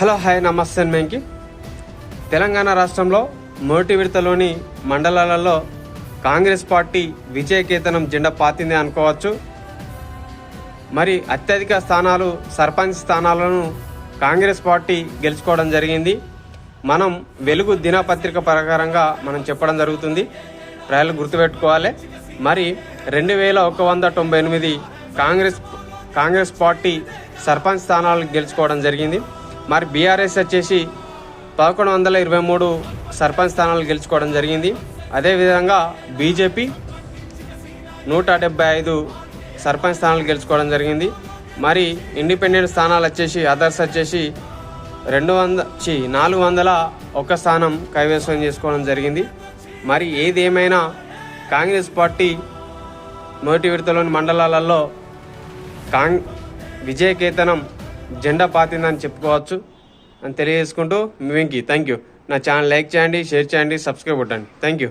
Hello hi నమస్తే మేంకి. తెలంగాణ రాష్ట్రంలో మొదటి విడతలోని మండలాలలో కాంగ్రెస్ పార్టీ విజయకేతనం జెండా పాతింది అనుకోవచ్చు. మరి అత్యధిక స్థానాలు సర్పంచ్ స్థానాలను కాంగ్రెస్ పార్టీ గెలుచుకోవడం జరిగింది. మనం వెలుగు దినపత్రిక ప్రకారంగా మనం చెప్పడం జరుగుతుంది. ప్రజలు గుర్తుపెట్టుకోవాలి. మరి రెండు వేల ఒక వంద తొంభై ఎనిమిది కాంగ్రెస్ కాంగ్రెస్ పార్టీ సర్పంచ్ స్థానాలు గెలుచుకోవడం జరిగింది. మరి బీఆర్ఎస్ వచ్చేసి పదకొండు వందల ఇరవై మూడు సర్పంచ్ స్థానాలు గెలుచుకోవడం జరిగింది. అదేవిధంగా బీజేపీ నూట డెబ్బై ఐదు సర్పంచ్ స్థానాలు గెలుచుకోవడం జరిగింది. మరి ఇండిపెండెంట్ స్థానాలు వచ్చేసి అదర్స్ వచ్చేసి రెండు వంద చి నాలుగు వందల ఒక స్థానం కైవసం చేసుకోవడం జరిగింది. మరి ఏది ఏమైనా కాంగ్రెస్ పార్టీ నోటి విడతలోని మండలాలలో కాంగ్ విజయకేతనం జెండా పాతిందని చెప్పుకోవచ్చు అని తెలియజేసుకుంటూ మీ వెంకీ. థ్యాంక్ యూ నా ఛానల్ లైక్ చేయండి షేర్ చేయండి సబ్స్క్రైబ్ కొట్టండి. Thank you